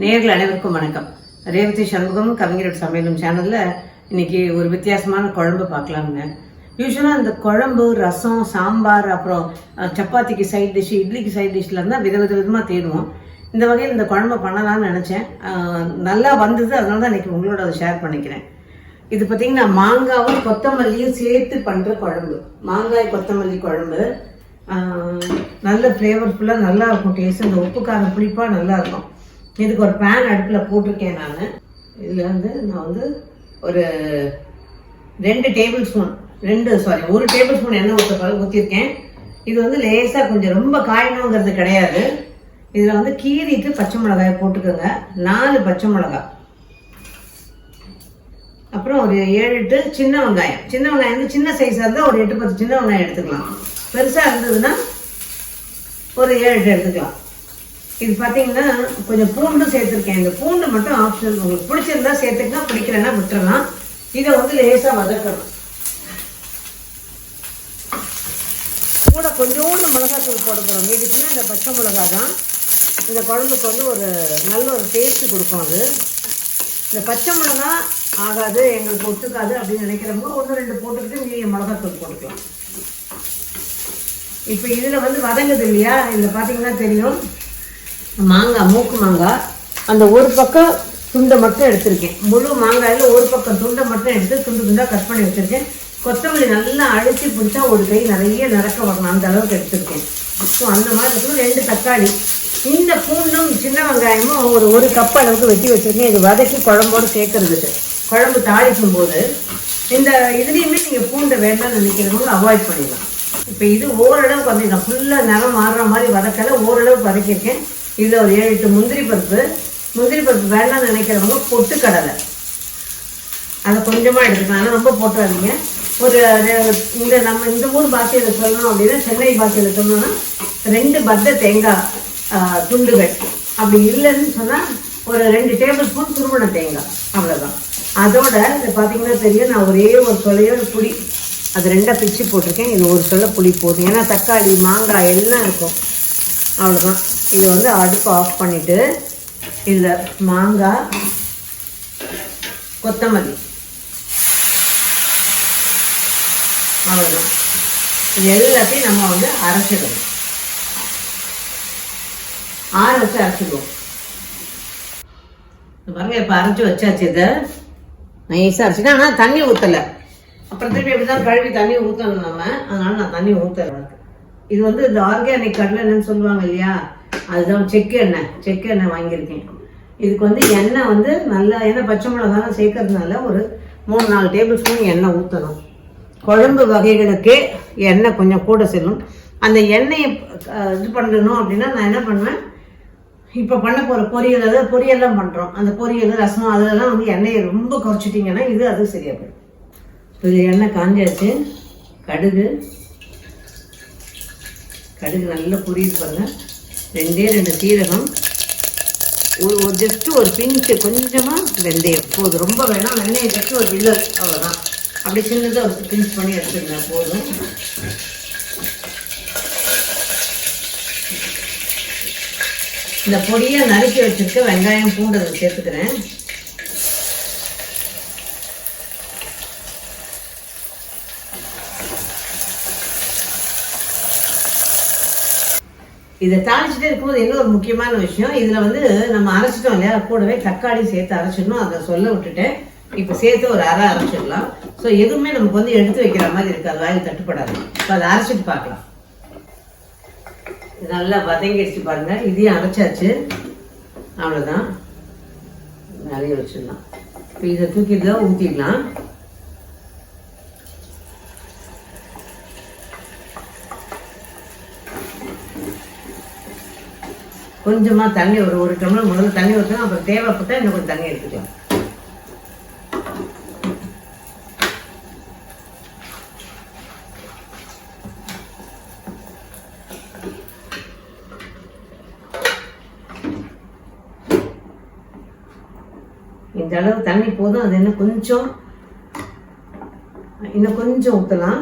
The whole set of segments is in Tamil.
நேர்கள் அனைவருக்கும் வணக்கம். ரேவதி சண்முகம் கவிஞரோட சமையலும் சேனலில் இன்னைக்கு ஒரு வித்தியாசமான குழம்பு பார்க்கலாமுங்க. யூஸ்வலாக இந்த குழம்பு ரசம் சாம்பார் அப்புறம் சப்பாத்திக்கு சைட் டிஷ் இட்லிக்கு சைட் டிஷ்லாம் இருந்தால் வித வித விதமாக தேடுவோம். இந்த வகையில் இந்த குழம்பை பண்ணலாம்னு நினச்சேன். நல்லா வந்தது அதனால தான் இன்னைக்கு உங்களோட அதை ஷேர் பண்ணிக்கிறேன். இது பார்த்தீங்கன்னா மாங்காவும் கொத்தமல்லியும் சேர்த்து பண்ணுற குழம்பு. மாங்காய் கொத்தமல்லி குழம்பு. நல்ல ஃப்ளேவர்ஃபுல்லாக நல்லா இருக்கும். டேஸ்ட் இந்த உப்பு காரம் புளிப்பாக நல்லா இருக்கும். இதுக்கு ஒரு பேன் அடுப்பில் போட்டிருக்கேன் நான். இதில் வந்து நான் வந்து ஒரு ரெண்டு டேபிள் ஸ்பூன் ரெண்டு சாரி ஒரு டேபிள் ஸ்பூன் எண்ணெய் ஊற்ற ஊற்றிருக்கேன் இது வந்து லேசாக கொஞ்சம் ரொம்ப காயணுங்கிறது கிடையாது. இதில் வந்து கீறிட்டு பச்சை மிளகாயை போட்டுக்கோங்க. நாலு பச்சை மிளகாய் அப்புறம் ஒரு ஏழு எட்டு சின்ன வெங்காயம். சின்ன வெங்காயம் வந்து சின்ன சைஸாக இருந்தால் ஒரு எட்டு பத்து சின்ன வெங்காயம் எடுத்துக்கலாம். பெருசாக இருந்ததுன்னா ஒரு ஏழு எட்டு எடுத்துக்கலாம். இது பார்த்தீங்கன்னா கொஞ்சம் பூண்டும் சேர்த்துருக்கேன். இந்த பூண்டு மட்டும் ஆப்ஷனல் உங்களுக்கு பிடிச்சிருந்தா சேர்த்துக்கலாம் பிடிக்கலன்னா விட்டுறலாம். இதை வந்து லேசாக வதக்கணும். கூட கொஞ்சோண்டு மிளகாத்தூள் போட போகிறோம் இதுக்குன்னா இந்த பச்சை மிளகா தான் இந்த குழம்புக்கு வந்து ஒரு நல்ல ஒரு டேஸ்ட் கொடுக்கும் அது. இந்த பச்சை மிளகா ஆகாது எங்களுக்கு ஒத்துக்காது அப்படின்னு நினைக்கிறவங்க ஒன்று ரெண்டு போட்டுக்கிட்டு நீங்கள் மிளகாத்தூள் போட்டுக்கலாம். இப்போ இதில் வந்து வதங்குது இல்லையா? இதில் பார்த்தீங்கன்னா தெரியும். மாங்காய் மூக்கு மாங்காய் அந்த ஒரு பக்கம் துண்டை மட்டும் எடுத்திருக்கேன். முழு மாங்காயில் ஒரு பக்கம் துண்டை மட்டும் எடுத்து துண்டு துண்டாக கட் பண்ணி வச்சுருக்கேன். கொத்தமல்லி நல்லா அழுத்தி பிடிச்சா ஒரு கை நிறைய நிறக்க வரணும். அந்த அளவுக்கு எடுத்திருக்கேன். ஸோ அந்த மாதிரி இருக்கும் ரெண்டு தக்காளி. இந்த பூண்டும் சின்ன வெங்காயமும் ஒரு ஒரு கப் அளவுக்கு வெட்டி வச்சிருக்கேன். இது வதக்கி குழம்போடு சேர்க்கறதுக்கு குழம்பு தாளிக்கும் போது இந்த இதுலேயுமே நீங்கள் பூண்டை வேண்டாம்னு நினைக்கிறவங்க அவாய்ட் பண்ணிடலாம். இப்போ இது ஓரளவுக்கு வந்து நான் ஃபுல்லாக நிறம் மாறுற மாதிரி வதக்கல ஓரளவுக்கு வதக்கியிருக்கேன். இதில் ஒரு ஏழு எட்டு முந்திரி பருப்பு. முந்திரி பருப்பு வேண்டாம்னு நினைக்கிறவங்க பொட்டு கடலை. அதை கொஞ்சமாக எடுத்துக்கலாம். ஆனால் ரொம்ப போட்டுறாதீங்க ஒரு இந்த நம்ம இந்த ஊர் பாஷையில் சொல்லணும் அப்படின்னா சென்னை பாஷையில் சொல்லணும்னா ரெண்டு பத்த தேங்காய் துண்டுகள். அப்படி இல்லைன்னு சொன்னால் ஒரு ரெண்டு டேபிள் ஸ்பூன் துருவண தேங்காய். அவ்வளோதான் அதோட இது பார்த்தீங்கன்னா தெரியும். நான் ஒரே ஒரு சொலையோட புளி. அது ரெண்டாக பிச்சு போட்டிருக்கேன். இது ஒரு சொல்ல புளி போதும். ஏன்னா தக்காளி மாங்காய் எல்லாம் இருக்கும். அவ்வளோதான் இதை வந்து அடுப்பு ஆஃப் பண்ணிவிட்டு இதில் மாங்காய் கொத்தமல்லி. அவ்வளோதான் இது எல்லாத்தையும் நம்ம வந்து அரைச்சிடணும். ஆற வச்சு அரைச்சிடுவோம். பாருங்க இப்போ அரைச்சி வச்சாச்சு இதை. நைஸாக அரைச்சிட்டேன் ஆனால் தண்ணி ஊற்றலை அப்புறம் திருப்பி எப்படி தான் கழுவி தண்ணி ஊற்றணும் நம்ம. அதனால நான் தண்ணி ஊற்றுறேன் இது வந்து இந்த ஆர்கானிக் கடலை சொல்லுவாங்க இல்லையா? அதுதான் செக்கு எண்ணெய். செக்கு எண்ணெய் வாங்கியிருக்கேன். இதுக்கு வந்து எண்ணெய் வந்து நல்லா ஏன்னா பச்சை மிளகாலாம் சேர்க்கறதுனால ஒரு மூணு நாலு டேபிள் ஸ்பூன் எண்ணெய் ஊற்றணும் குழம்பு வகைகளுக்கு எண்ணெய் கொஞ்சம் கூட செல்லும். அந்த எண்ணெயை இது பண்ணணும் அப்படின்னா நான் என்ன பண்ணுவேன்? இப்போ பண்ண போகிற பொரியல் அது பொரியல்லாம் பண்ணுறோம் அந்த பொரியல் ரசம் அதெல்லாம் வந்து எண்ணெயை ரொம்ப குறைச்சிட்டிங்கன்னா இது அது சரியாக போயிடும் இப்போ இது எண்ணெய் காஞ்சாச்சு கடுகு கடுகு நல்லா புரியுது பாருங்க. ரெண்டே ரெண்டு சீரகம். ஒரு ஒரு ஜஸ்ட்டு ஒரு பிஞ்சு கொஞ்சமாக வெந்தயம். போதும். ரொம்ப வேணாம். வெந்தயம் ஜஸ்ட்டு ஒரு வில்லல் அவ்வளோதான் அப்படி சின்னதாக ஒரு பிஞ்ச் பண்ணி எடுத்துக்கங்க. போதும். இந்த பொடியை நறுக்கி வச்சுருக்க வெங்காயம் பூண்டு அதை சேர்த்துக்கிறேன். இதை தாளிச்சுட்டே இருக்கும்போது என்ன ஒரு முக்கியமான விஷயம்? இதில் வந்து நம்ம அரைச்சிட்டோம் இல்லையா? கூடவே தக்காளி சேர்த்து அரைச்சிடணும். அதை சொல்ல விட்டுட்டேன் இப்போ சேர்த்து ஒரு அரை அரைச்சிடலாம். ஸோ எதுவுமே நமக்கு வந்து எடுத்து வைக்கிற மாதிரி இருக்காது வாயில் தட்டுப்படாது. இப்போ அதை அரைச்சிட்டு பார்க்கலாம். நல்லா வதங்கிடுச்சு பாருங்க. இதையும் அரைச்சாச்சு. அவ்வளோதான் நிறைய வச்சிடலாம். இப்போ இதை தூக்கிட்டு தான் ஊற்றிடலாம் கொஞ்சமாக தண்ணி ஒரு ஒரு டம்ளர் முதல்ல தண்ணி ஊற்றணும் அப்புறம் தேவைப்பட்டா இன்னும் கொஞ்சம் தண்ணி எடுத்துக்கலாம். இந்த அளவு தண்ணி போதும் அது இன்னும் கொஞ்சம் இன்னும் கொஞ்சம் ஊற்றலாம்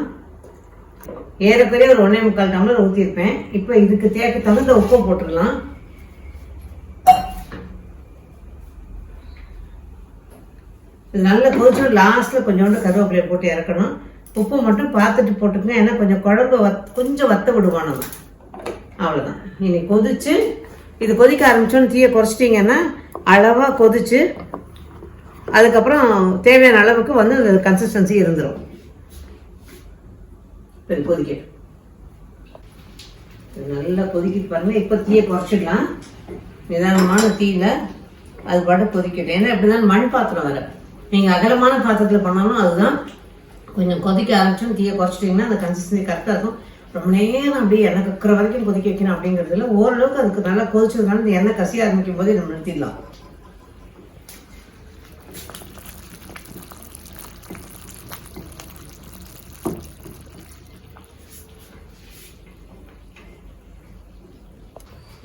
ஏறக்குறைய ஒரு ஒன்றே முக்கால் டம்ளர் ஊற்றிருப்பேன் இப்போ இதுக்கு தேக்க தகுந்த உப்பு போட்டுடலாம் இது நல்லா கொதிச்சு லாஸ்ட்டில் கொஞ்சோண்டு கருவேப்பிலையை போட்டு இறக்கணும். உப்பு மட்டும் பார்த்துட்டு போட்டுக்கங்க. ஏன்னா கொஞ்சம் குழம்பு வத் கொஞ்சம் வத்த விடுவோம் நம்ம. அவ்வளோதான் இனி கொதிச்சு இது கொதிக்க ஆரம்பிச்சோன்னு தீயை குறைச்சிட்டிங்கன்னா அளவாக கொதிச்சு அதுக்கப்புறம் தேவையான அளவுக்கு வந்து அந்த கன்சிஸ்டன்சி இருந்துடும் சரி கொதிக்க நல்லா கொதிக்க பாருங்கள் இப்போ தீயை குறைச்சிடலாம். நிதானமான தீயில அது பாட்டு கொதிக்கட்டும். ஏன்னா எப்படிதான் மண் பாத்திரம் வர நீங்க அகலமான பாத்திரத்தில் பண்ணாலும் அதுதான் கொஞ்சம் கொதிக்க ஆரம்பிச்சோம் தீயை குறைச்சிட்டிங்கன்னா அந்த கன்சிஸ்டன்சி கரெக்டாக இருக்கும். ரொம்ப நேரம் அப்படியே எண்ணெய் கக்கிற வரைக்கும் கொதிக்க வைக்கணும் அப்படிங்கிறதுல ஓரளவுக்கு அதுக்கு நல்லா கொதிச்சதுனால இந்த எண்ணெய் கசிய ஆரம்பிக்கும் போது நம்ம நிறுத்திடலாம்.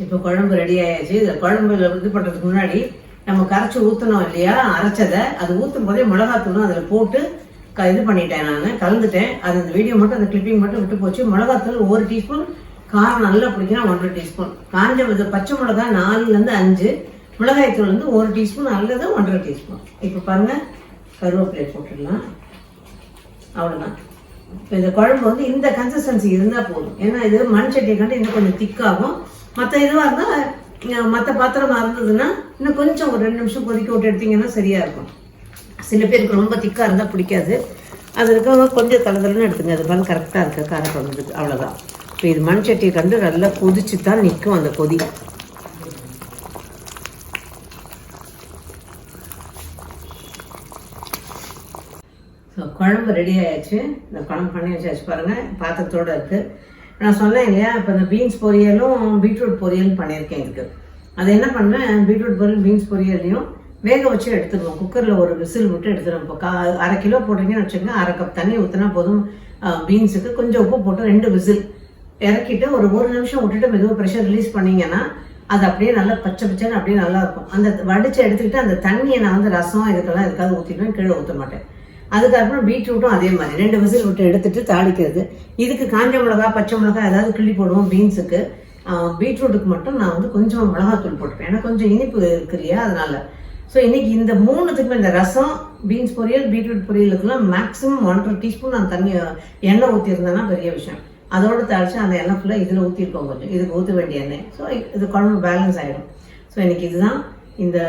இப்போ குழம்பு ரெடி ஆயாச்சு. இந்த குழம்பு இது பண்ணுறதுக்கு முன்னாடி நம்ம கரைச்சி ஊற்றணும் இல்லையா? அரைச்சதை அது ஊற்றும் போதே மிளகாத்தூளும் அதில் போட்டு க இது பண்ணிட்டேன் நான். கலந்துட்டேன். அது அந்த வீடியோ மட்டும் அந்த கிளிப்பிங் மட்டும் விட்டு போச்சு. மிளகாத்தூள் ஒரு டீஸ்பூன் காரம் நல்லா பிடிக்கணும் ஒன்றரை டீஸ்பூன் காஞ்ச இது பச்சை மிளகா நாலுலேருந்து அஞ்சு மிளகாய் தூள் வந்து ஒரு டீஸ்பூன் அல்லது ஒன்றரை டீஸ்பூன் இப்போ பாருங்கள் கருவேப்பிலை போட்டுடலாம். அவ்வளோதான் இப்போ இந்த குழம்பு வந்து இந்த கன்சிஸ்டன்சி இருந்தால் போதும். ஏன்னா இது மண் சட்டியை கண்டு இன்னும் கொஞ்சம் திக்காகும் மற்ற இதுவாக இருந்தால் மற்ற பாத்திரமா இருந்ததுன்னா இன்னும் கொஞ்சம் ஒரு ரெண்டு நிமிஷம் கொதிக்க விட்டு எடுத்தீங்கன்னா சரியா இருக்கும். சில பேருக்கு ரொம்ப திக்காக இருந்தால் பிடிக்காது. அது கொஞ்சம் தளதளன்னு எடுத்துங்க. அது மாதிரி கரெக்டாக இருக்க. கார குழம்புக்கு அவ்வளோதான் இப்போ இது மண் சட்டியை கண்டு நல்லா கொதிச்சு தான் நிற்கும் அந்த கொதி. ஸோ குழம்பு ரெடி ஆயாச்சு. இந்த குழம்பு பண்ணி வச்சாச்சு பாருங்க. பாத்திரத்தோட இருக்கு. நான் சொன்னேன் இல்லையா இப்போ இந்த பீன்ஸ் பொரியலும் பீட்ரூட் பொரியலும் பண்ணியிருக்கேன் இதுக்கு. அது என்ன பண்ணேன் பீட்ரூட் பொரியல் பீன்ஸ் பொரியலையும் வேக வச்சு எடுத்துக்கணும் குக்கரில் ஒரு விசில் விட்டு எடுத்துடும் இப்போ கா அரை கிலோ போடுறீங்கன்னு வச்சுக்கோங்க அரை கப் தண்ணி ஊற்றினா போதும். பீன்ஸுக்கு கொஞ்சம் உப்பு போட்டு ரெண்டு விசில் இறக்கிட்டு ஒரு ஒரு நிமிஷம் விட்டுட்டு மெதுவாக ப்ரெஷர் ரிலீஸ் பண்ணிங்கன்னா அது அப்படியே நல்லா பச்சை பச்சைன்னு அப்படியே நல்லா இருக்கும். அந்த வடிச்சு எடுத்துக்கிட்டு அந்த தண்ணியை நான் வந்து ரசம் இதுக்கெல்லாம் எதுக்காவது ஊற்றிடுவேன் கீழே ஊற்ற மாட்டேன். அதுக்கப்புறம் பீட்ரூட்டும் அதே மாதிரி. ரெண்டு விசில் விட்டு எடுத்துட்டு தாளிக்கிறது. இதுக்கு காஞ்ச மிளகா பச்சை மிளகா ஏதாவது கிள்ளி போடுவோம் பீன்ஸுக்கு. பீட்ரூட்டுக்கு மட்டும் நான் வந்து கொஞ்சம் மிளகாத்தூள் போட்டுப்பேன். ஏன்னா கொஞ்சம் இனிப்பு இருக்கு இல்லையா அதனால. ஸோ இன்னைக்கு இந்த மூணுத்துக்குமே இந்த ரசம் பீன்ஸ் பொரியல் பீட்ரூட் பொரியலுக்குலாம் மேக்ஸிமம் ஒன்றரை டீஸ்பூன் நான் தண்ணி எண்ணெய் ஊற்றிருந்தேன்னா பெரிய விஷயம். அதோடு தாளித்து அந்த எண்ணெய் ஃபுல்லாக இதில் ஊற்றிருக்கோம் கொஞ்சம். இதுக்கு ஊற்ற வேண்டிய எண்ணெய். ஸோ இது குழம்பு பேலன்ஸ் ஆகிடும் ஸோ இன்றைக்கி இதுதான். இந்த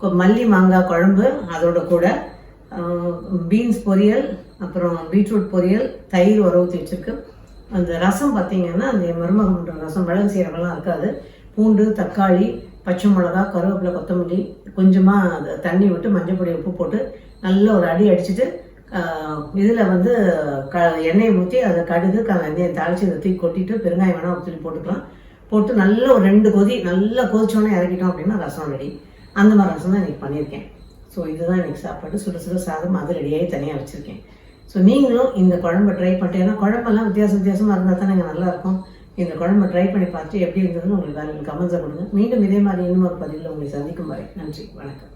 கொ- மல்லி மாங்காய் குழம்பு அதோட கூட பீன்ஸ் பொரியல் அப்புறம் பீட்ரூட் பொரியல் தயிர் உர ஊற்றி அந்த ரசம் பார்த்தீங்கன்னா அந்த மருமகன்ற ரசம் மிளகு சீரகம்லாம் இருக்காது. பூண்டு தக்காளி பச்சை மிளகா கருவேப்பிலை கொத்தமல்லி கொஞ்சமாக தண்ணி விட்டு மஞ்சள் பொடி உப்பு போட்டு நல்ல ஒரு அடி அடிச்சுட்டு இதில் வந்து க எண்ணெயை ஊற்றி அதை கடுகு க வெந்தயம் தாளித்து இதை தூக்கி கொட்டிட்டு பெருங்காயம் வேணால் ஊற்றி போட்டுக்கலாம். போட்டு நல்ல ஒரு ரெண்டு கொதி நல்லா கொதிச்சோன்னே இறக்கிட்டோம் அப்படின்னா ரசம் ரெடி அந்த மாதிரி ரசம் தான் இன்றைக்கி பண்ணியிருக்கேன். ஸோ இதுதான் இன்றைக்கி சாப்பாடு. சுட சுட சாதம் அது ரெடியாகி தனியாக வச்சுருக்கேன். ஸோ நீங்களும் இந்த குழம்பு ட்ரை பண்ணிட்டு ஏன்னா குழம்பெல்லாம் வித்தியாச வித்தியாசமாக இருந்தால் தான் நாங்கள் நல்லாயிருக்கும். இந்த குழம்பு ட்ரை பண்ணி பார்த்துட்டு எப்படி இருந்ததுன்னு உங்களுக்கு வேலையில் கமெண்ட்ஸை கொடுங்க. மீண்டும் இதே மாதிரி இன்னும் ஒரு பதிவில் உங்களை சந்திக்கும் வரை நன்றி வணக்கம்.